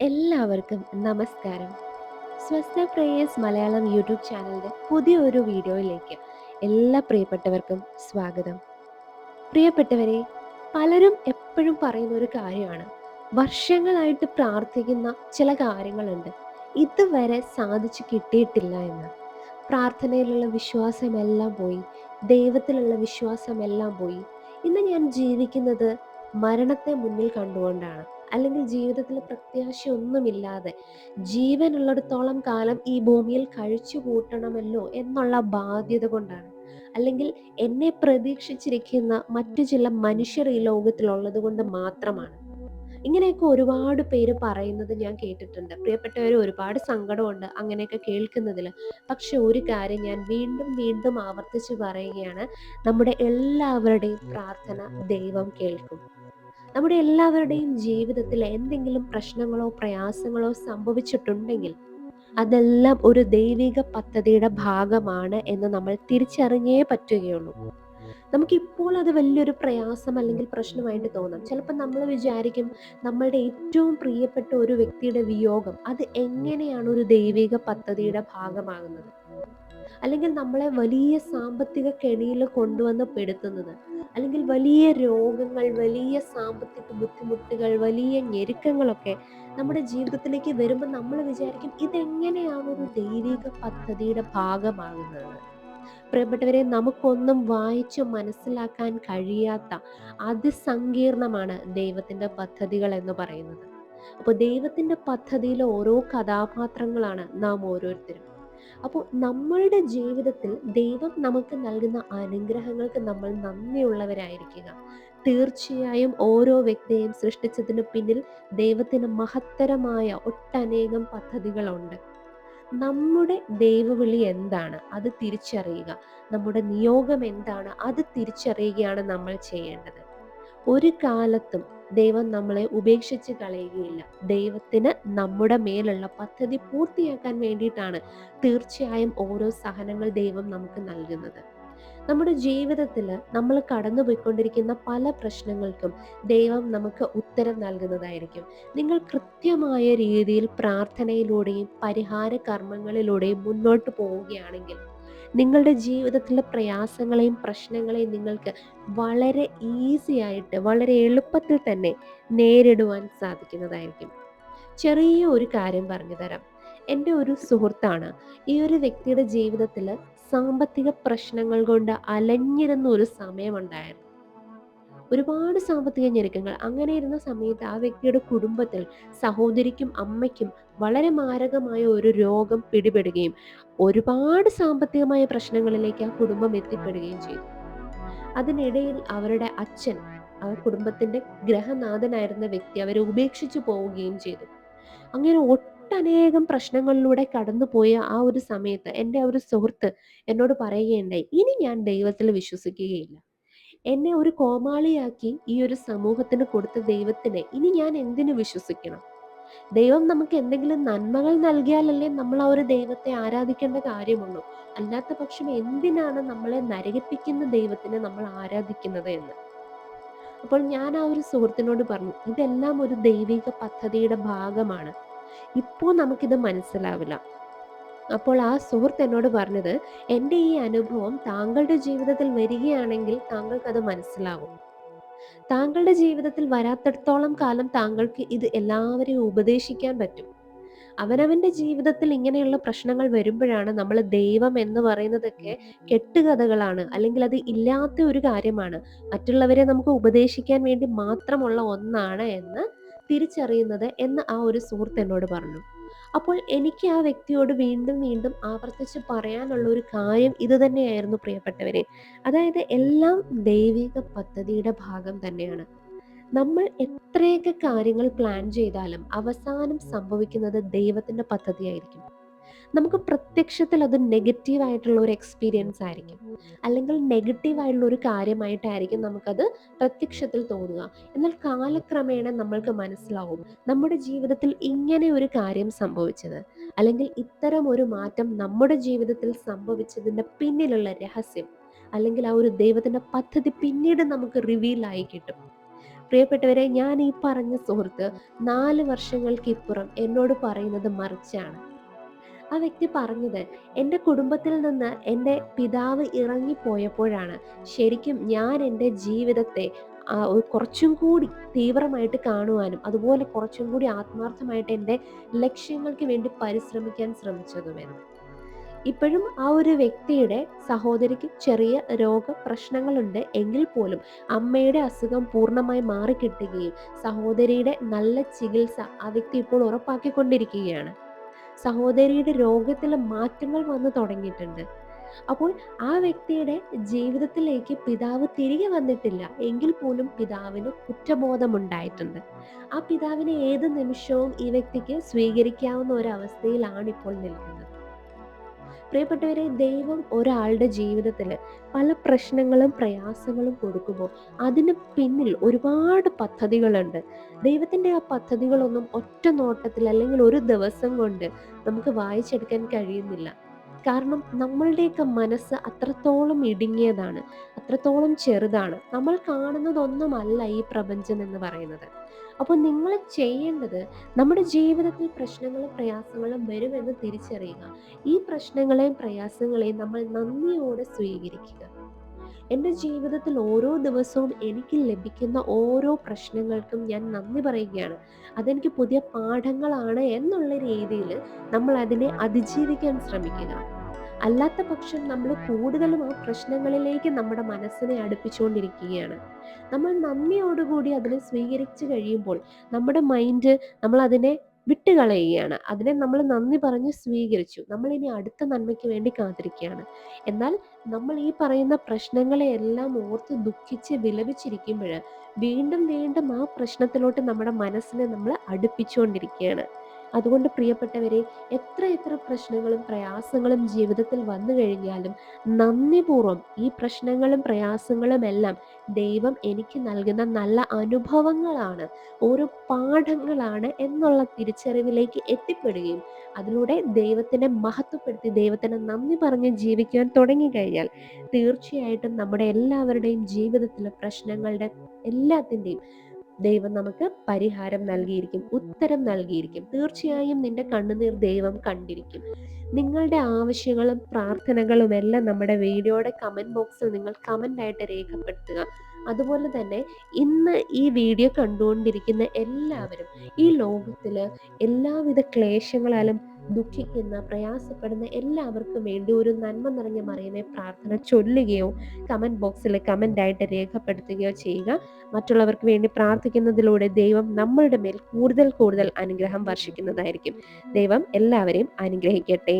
എല്ലാവർക്കും നമസ്കാരം. സ്വസ്ഥ prayers Malayalam YouTube ചാനലിന്റെ പുതിയൊരു വീഡിയോയിലേക്ക് എല്ലാ പ്രിയപ്പെട്ടവർക്കും സ്വാഗതം. പ്രിയപ്പെട്ടവരെ, പലരും എപ്പോഴും പറയുന്ന ഒരു കാര്യമാണ്. വർഷങ്ങളായിട്ട് പ്രാർത്ഥിക്കുന്ന ചില കാര്യങ്ങളുണ്ട്. ഇതുവരെ സാധിച്ചു കിട്ടിയിട്ടില്ല എന്ന്. പ്രാർത്ഥനയിലുള്ള വിശ്വാസമെല്ലാം പോയി. ദൈവത്തിലുള്ള വിശ്വാസമെല്ലാം പോയി. ഇന്ന് ഞാൻ ജീവിക്കുന്നത് മരണത്തെ മുന്നിൽ കണ്ടുകൊണ്ടാണ്. അല്ലെങ്കിൽ ജീവിതത്തിൽ പ്രത്യാശയൊന്നുമില്ലാതെ ജീവനുള്ളിടത്തോളം കാലം ഈ ഭൂമിയിൽ കഴിച്ചു കൂട്ടണമല്ലോ എന്നുള്ള ബാധ്യത കൊണ്ടാണ്. അല്ലെങ്കിൽ എന്നെ പ്രതീക്ഷിച്ചിരിക്കുന്ന മറ്റു ചില മനുഷ്യർ ഈ ലോകത്തിലുള്ളത് കൊണ്ട് മാത്രമാണ്. ഇങ്ങനെയൊക്കെ ഒരുപാട് പേര് പറയുന്നത് ഞാൻ കേട്ടിട്ടുണ്ട്. പ്രിയപ്പെട്ടവർ ഒരുപാട് സങ്കടമുണ്ട് അങ്ങനെയൊക്കെ കേൾക്കുന്നതിൽ പക്ഷെ ഒരു കാര്യം ഞാൻ വീണ്ടും വീണ്ടും ആവർത്തിച്ച് പറയുകയാണ്. നമ്മുടെ എല്ലാവരുടെയും പ്രാർത്ഥന ദൈവം കേൾക്കും. നമ്മുടെ എല്ലാവരുടെയും ജീവിതത്തിൽ എന്തെങ്കിലും പ്രശ്നങ്ങളോ പ്രയാസങ്ങളോ സംഭവിച്ചിട്ടുണ്ടെങ്കിൽ അതെല്ലാം ഒരു ദൈവിക പദ്ധതിയുടെ ഭാഗമാണ് എന്ന് നമ്മൾ തിരിച്ചറിഞ്ഞേ പറ്റുകയുള്ളൂ. നമുക്കിപ്പോൾ അത് വലിയൊരു പ്രയാസം അല്ലെങ്കിൽ പ്രശ്നമായിട്ട് തോന്നാം. ചിലപ്പോൾ നമ്മൾ വിചാരിക്കും നമ്മളുടെ ഏറ്റവും പ്രിയപ്പെട്ട ഒരു വ്യക്തിയുടെ വിയോഗം അത് എങ്ങനെയാണ് ഒരു ദൈവിക പദ്ധതിയുടെ ഭാഗമാകുന്നത്? അല്ലെങ്കിൽ നമ്മളെ വലിയ സാമ്പത്തിക കെണിയിൽ കൊണ്ടുവന്ന് പെടുത്തുന്നത്. അല്ലെങ്കിൽ വലിയ രോഗങ്ങൾ, വലിയ സാമ്പത്തിക ബുദ്ധിമുട്ടുകൾ, വലിയ ഞെരുക്കങ്ങളൊക്കെ നമ്മുടെ ജീവിതത്തിലേക്ക് വരുമ്പോൾ നമ്മൾ വിചാരിക്കും ഇതെങ്ങനെയാണ് ഒരു ദൈവിക പദ്ധതിയുടെ ഭാഗമാകുന്നത്? പ്രിയപ്പെട്ടവരെ നമുക്കൊന്നും വായിച്ചു മനസ്സിലാക്കാൻ കഴിയാത്ത അതിസങ്കീർണമാണ് ദൈവത്തിന്റെ പദ്ധതികൾ എന്ന് പറയുന്നത്. അപ്പോൾ ദൈവത്തിന്റെ പദ്ധതിയിലെ ഓരോ കഥാപാത്രങ്ങളാണ് നാം ഓരോരുത്തരും. അപ്പോൾ നമ്മളുടെ ജീവിതത്തിൽ ദൈവം നമുക്ക് നൽകുന്ന അനുഗ്രഹങ്ങൾക്ക് നമ്മൾ നന്ദിയുള്ളവരായിരിക്കുക. തീർച്ചയായും ഓരോ വ്യക്തിയെയും സൃഷ്ടിച്ചതിന് പിന്നിൽ ദൈവത്തിന് മഹത്തരമായ ഒട്ടനേകം പദ്ധതികളുണ്ട്. നമ്മുടെ ദൈവവിളി എന്താണ്? അത് തിരിച്ചറിയുക. നമ്മുടെ നിയോഗം എന്താണ്? അത് തിരിച്ചറിയുകയാണ് നമ്മൾ ചെയ്യേണ്ടത്. ഒരു കാലത്തും ദൈവം നമ്മളെ ഉപേക്ഷിച്ച് കളയുകയില്ല. ദൈവത്തിന് നമ്മുടെ മേലുള്ള പദ്ധതി പൂർത്തിയാക്കാൻ വേണ്ടിയിട്ടാണ് തീർച്ചയായും ഓരോ സഹനങ്ങൾ ദൈവം നമുക്ക് നൽകുന്നത്. നമ്മുടെ ജീവിതത്തിൽ നമ്മൾ കടന്നു പോയിക്കൊണ്ടിരിക്കുന്ന പല പ്രശ്നങ്ങൾക്കും ദൈവം നമുക്ക് ഉത്തരം നൽകുന്നതായിരിക്കും. നിങ്ങൾ കൃത്യമായ രീതിയിൽ പ്രാർത്ഥനയിലൂടെയും പരിഹാര കർമ്മങ്ങളിലൂടെയും മുന്നോട്ട് പോവുകയാണെങ്കിൽ നിങ്ങളുടെ ജീവിതത്തിലെ പ്രയാസങ്ങളെയും പ്രശ്നങ്ങളെയും നിങ്ങൾക്ക് വളരെ ഈസി ആയിട്ട് വളരെ എളുപ്പത്തിൽ തന്നെ നേരിടുവാൻ സാധിക്കുന്നതായിരിക്കും. ചെറിയ ഒരു കാര്യം പറഞ്ഞു തരാം. എന്റെ ഒരു സുഹൃത്താണ്. ഈ ഒരു വ്യക്തിയുടെ ജീവിതത്തിൽ സാമ്പത്തിക പ്രശ്നങ്ങൾ കൊണ്ട് അലഞ്ഞിരുന്ന ഒരു സമയമുണ്ടായിരുന്നു. ഒരുപാട് സാമ്പത്തിക ഞെരുക്കങ്ങൾ. അങ്ങനെ ഇരുന്ന സമയത്ത് ആ വ്യക്തിയുടെ കുടുംബത്തിൽ സഹോദരിക്കും അമ്മയ്ക്കും വളരെ മാരകമായ ഒരു രോഗം പിടിപെടുകയും ഒരുപാട് സാമ്പത്തികമായ പ്രശ്നങ്ങളിലേക്ക് ആ കുടുംബം എത്തിപ്പെടുകയും ചെയ്തു. അതിനിടയിൽ അവരുടെ അച്ഛൻ ആ കുടുംബത്തിന്റെ ഗ്രഹനാഥനായിരുന്ന വ്യക്തി അവരെ ഉപേക്ഷിച്ചു പോവുകയും ചെയ്തു. അങ്ങനെ ഒട്ടനേകം പ്രശ്നങ്ങളിലൂടെ കടന്നുപോയ ആ ഒരു സമയത്ത് എന്റെ ഒരു സുഹൃത്ത് എന്നോട് പറയുകയുണ്ടായി, "ഇനി ഞാൻ ദൈവത്തിൽ വിശ്വസിക്കുകയില്ല. എന്നെ ഒരു കോമാളിയാക്കി ഈ ഒരു സമൂഹത്തിന് കൊടുത്ത ദൈവത്തിനെ ഇനി ഞാൻ എന്തിനു വിശ്വസിക്കണം? ദൈവം നമുക്ക് എന്തെങ്കിലും നന്മകൾ നൽകിയാലല്ലേ നമ്മൾ ആ ഒരു ദൈവത്തെ ആരാധിക്കേണ്ട കാര്യമുള്ളൂ. അല്ലാത്ത പക്ഷം എന്തിനാണ് നമ്മളെ നരകിപ്പിക്കുന്ന ദൈവത്തിനെ നമ്മൾ ആരാധിക്കുന്നത്" എന്ന്. അപ്പോൾ ഞാൻ ആ ഒരു സുഹൃത്തിനോട് പറഞ്ഞു, "ഇതെല്ലാം ഒരു ദൈവിക പദ്ധതിയുടെ ഭാഗമാണ്. ഇപ്പോൾ നമുക്കിത് മനസ്സിലാവില്ല." അപ്പോൾ ആ സുഹൃത്ത് എന്നോട് പറഞ്ഞത്, "എന്റെ ഈ അനുഭവം താങ്കളുടെ ജീവിതത്തിൽ വരികയാണെങ്കിൽ താങ്കൾക്കത് മനസ്സിലാവും. താങ്കളുടെ ജീവിതത്തിൽ വരാത്തിടത്തോളം കാലം താങ്കൾക്ക് ഇത് എല്ലാവരെയും ഉപദേശിക്കാൻ പറ്റും. അവനവന്റെ ജീവിതത്തിൽ ഇങ്ങനെയുള്ള പ്രശ്നങ്ങൾ വരുമ്പോഴാണ് നമ്മൾ ദൈവം എന്ന് പറയുന്നതൊക്കെ കെട്ടുകഥകളാണ്. അല്ലെങ്കിൽ അത് ഇല്ലാത്ത ഒരു കാര്യമാണ്. മറ്റുള്ളവരെ നമുക്ക് ഉപദേശിക്കാൻ വേണ്ടി മാത്രമുള്ള ഒന്നാണ് എന്ന് തിരിച്ചറിയുന്നത്" എന്ന് ആ ഒരു സുഹൃത്ത് എന്നോട് പറഞ്ഞു. അപ്പോൾ എനിക്ക് ആ വ്യക്തിയോട് വീണ്ടും വീണ്ടും ആവർത്തിച്ച് പറയാനുള്ള ഒരു കാര്യം ഇത് തന്നെയായിരുന്നു പ്രിയപ്പെട്ടവരെ. അതായത് എല്ലാം ദൈവിക പദ്ധതിയുടെ ഭാഗം തന്നെയാണ്. നമ്മൾ എത്രയൊക്കെ കാര്യങ്ങൾ പ്ലാൻ ചെയ്താലും അവസാനം സംഭവിക്കുന്നത് ദൈവത്തിന്റെ പദ്ധതിയായിരിക്കും. നമുക്ക് പ്രത്യക്ഷത്തിൽ അത് നെഗറ്റീവ് ആയിട്ടുള്ള ഒരു എക്സ്പീരിയൻസ് ആയിരിക്കും. അല്ലെങ്കിൽ നെഗറ്റീവ് ആയിട്ടുള്ള ഒരു കാര്യമായിട്ടായിരിക്കും നമുക്കത് പ്രത്യക്ഷത്തിൽ തോന്നുക. എന്നാൽ കാലക്രമേണ നമ്മൾക്ക് മനസ്സിലാവും നമ്മുടെ ജീവിതത്തിൽ ഇങ്ങനെ ഒരു കാര്യം സംഭവിച്ചത്. അല്ലെങ്കിൽ ഇത്തരം ഒരു മാറ്റം നമ്മുടെ ജീവിതത്തിൽ സംഭവിച്ചതിന്റെ പിന്നിലുള്ള രഹസ്യം അല്ലെങ്കിൽ ആ ഒരു ദൈവത്തിന്റെ പദ്ധതി പിന്നീട് നമുക്ക് റിവീലായി കിട്ടും. പ്രിയപ്പെട്ടവരെ ഞാൻ ഈ പറഞ്ഞ സുഹൃത്ത് നാല് വർഷങ്ങൾക്കിപ്പുറം എന്നോട് പറയുന്നത് മറിച്ചാണ് ആ വ്യക്തി പറഞ്ഞത് എന്റെ കുടുംബത്തിൽ നിന്ന് എന്റെ പിതാവ് ഇറങ്ങിപ്പോയപ്പോഴാണ്. ശരിക്കും ഞാൻ എന്റെ ജീവിതത്തെ കുറച്ചും കൂടി തീവ്രമായിട്ട് കാണുവാനും അതുപോലെ കുറച്ചും കൂടി ആത്മാർത്ഥമായിട്ട് എന്റെ ലക്ഷ്യങ്ങൾക്ക് വേണ്ടി പരിശ്രമിക്കാൻ ശ്രമിച്ചതുമെന്ന്. ഇപ്പോഴും ആ ഒരു വ്യക്തിയുടെ സഹോദരിക്ക് ചെറിയ രോഗ പ്രശ്നങ്ങളുണ്ട് എങ്കിൽ പോലും അമ്മയുടെ അസുഖം പൂർണമായി മാറിക്കിട്ടുകയും സഹോദരിയുടെ നല്ല ചികിത്സ ആ വ്യക്തി ഇപ്പോൾ ഉറപ്പാക്കിക്കൊണ്ടിരിക്കുകയാണ്. സഹോദരിയുടെ രോഗത്തിൽ മാറ്റങ്ങൾ വന്നു തുടങ്ങിയിട്ടുണ്ട്. അപ്പോൾ ആ വ്യക്തിയുടെ ജീവിതത്തിലേക്ക് പിതാവ് തിരികെ വന്നിട്ടില്ല. എങ്കിൽ പോലും പിതാവിന് കുറ്റബോധമുണ്ടായിട്ടുണ്ട്. ആ പിതാവിനെ ഏത് നിമിഷവും ഈ വ്യക്തിക്ക് സ്വീകരിക്കാവുന്ന ഒരു അവസ്ഥയിലാണ് ഇപ്പോൾ നിൽക്കുന്നത്. പ്രിയപ്പെട്ടവരെ ദൈവം ഒരാളുടെ ജീവിതത്തിൽ പല പ്രശ്നങ്ങളും പ്രയാസങ്ങളും കൊടുക്കുമ്പോൾ അതിന് പിന്നിൽ ഒരുപാട് പദ്ധതികളുണ്ട്. ദൈവത്തിന്റെ ആ പദ്ധതികളൊന്നും ഒറ്റ നോട്ടത്തിൽ അല്ലെങ്കിൽ ഒരു ദിവസം കൊണ്ട് നമുക്ക് വായിച്ചെടുക്കാൻ കഴിയുന്നില്ല. കാരണം നമ്മളുടെയൊക്കെ മനസ്സ് അത്രത്തോളം ഇടുങ്ങിയതാണ് അത്രത്തോളം ചെറുതാണ്. നമ്മൾ കാണുന്നതൊന്നുമല്ല ഈ പ്രപഞ്ചം എന്ന് പറയുന്നത്. അപ്പോൾ നിങ്ങൾ ചെയ്യേണ്ടത് നമ്മുടെ ജീവിതത്തിൽ പ്രശ്നങ്ങളും പ്രയാസങ്ങളും വരുമെന്ന് തിരിച്ചറിയുക. ഈ പ്രശ്നങ്ങളെയും പ്രയാസങ്ങളെയും നമ്മൾ നന്ദിയോടെ സ്വീകരിക്കുക. എന്റെ ജീവിതത്തിൽ ഓരോ ദിവസവും എനിക്ക് ലഭിക്കുന്ന ഓരോ പ്രശ്നങ്ങൾക്കും ഞാൻ നന്ദി പറയുകയാണ്. അതെനിക്ക് പുതിയ പാഠങ്ങളാണ് എന്നുള്ള രീതിയിൽ നമ്മൾ അതിനെ അതിജീവിക്കാൻ ശ്രമിക്കുക. അല്ലാത്ത പക്ഷം നമ്മൾ കൂടുതലും ആ പ്രശ്നങ്ങളിലേക്ക് നമ്മുടെ മനസ്സിനെ അടുപ്പിച്ചുകൊണ്ടിരിക്കുകയാണ്. നമ്മൾ നന്ദിയോടുകൂടി അതിനെ സ്വീകരിച്ചു കഴിയുമ്പോൾ നമ്മുടെ മൈൻഡ് നമ്മൾ അതിനെ വിട്ടുകളയുകയാണ്. അതിനെ നമ്മൾ നന്ദി പറഞ്ഞ് സ്വീകരിച്ചു. നമ്മൾ ഇനി അടുത്ത നന്മയ്ക്ക് വേണ്ടി കാത്തിരിക്കുകയാണ്. എന്നാൽ നമ്മൾ ഈ പറയുന്ന പ്രശ്നങ്ങളെ എല്ലാം ഓർത്ത് ദുഃഖിച്ച് വിലപിച്ചിരിക്കുമ്പോൾ വീണ്ടും വീണ്ടും ആ പ്രശ്നത്തിലോട്ട് നമ്മുടെ മനസ്സിനെ നമ്മൾ അടുപ്പിച്ചുകൊണ്ടിരിക്കുകയാണ്. അതുകൊണ്ട് പ്രിയപ്പെട്ടവരെ എത്ര എത്ര പ്രശ്നങ്ങളും പ്രയാസങ്ങളും ജീവിതത്തിൽ വന്നു കഴിഞ്ഞാലും നന്ദിപൂർവം ഈ പ്രശ്നങ്ങളും പ്രയാസങ്ങളും എല്ലാം ദൈവം എനിക്ക് നൽകുന്ന നല്ല അനുഭവങ്ങളാണ് ഓരോ പാഠങ്ങളാണ് എന്നുള്ള തിരിച്ചറിവിലേക്ക് എത്തിപ്പെടുകയും അതിലൂടെ ദൈവത്തിനെ മഹത്വപ്പെടുത്തി ദൈവത്തിന് നന്ദി പറഞ്ഞ് ജീവിക്കാൻ തുടങ്ങിക്കഴിഞ്ഞാൽ തീർച്ചയായിട്ടും നമ്മുടെ എല്ലാവരുടെയും ജീവിതത്തിലെ പ്രശ്നങ്ങളുടെ എല്ലാത്തിന്റെയും ദൈവം നമുക്ക് പരിഹാരം നൽകിയിരിക്കും ഉത്തരം നൽകിയിരിക്കും. തീർച്ചയായും നിന്റെ കണ്ണുനീർ ദൈവം കണ്ടിരിക്കും. നിങ്ങളുടെ ആവശ്യങ്ങളും പ്രാർത്ഥനകളും എല്ലാം നമ്മുടെ വീഡിയോയുടെ കമന്റ് ബോക്സിൽ നിങ്ങൾ കമന്റായിട്ട് രേഖപ്പെടുത്തുക. അതുപോലെ തന്നെ ഇന്ന് ഈ വീഡിയോ കണ്ടുകൊണ്ടിരിക്കുന്ന എല്ലാവരും ഈ ലോകത്തിൽ എല്ലാവിധ ക്ലേശങ്ങളാലും ദുഃഖിക്കുന്ന പ്രയാസപ്പെടുന്ന എല്ലാവർക്കും വേണ്ടി ഒരു നന്മ നിറഞ്ഞ മറിയമേ പ്രാർത്ഥന ചൊല്ലുകയോ കമന്റ് ബോക്സിൽ കമന്റായിട്ട് രേഖപ്പെടുത്തുകയോ ചെയ്യുക. മറ്റുള്ളവർക്ക് വേണ്ടി പ്രാർത്ഥിക്കുന്നതിലൂടെ ദൈവം നമ്മളുടെ മേൽ കൂടുതൽ കൂടുതൽ അനുഗ്രഹം വർഷിക്കുന്നതായിരിക്കും. ദൈവം എല്ലാവരെയും അനുഗ്രഹിക്കട്ടെ.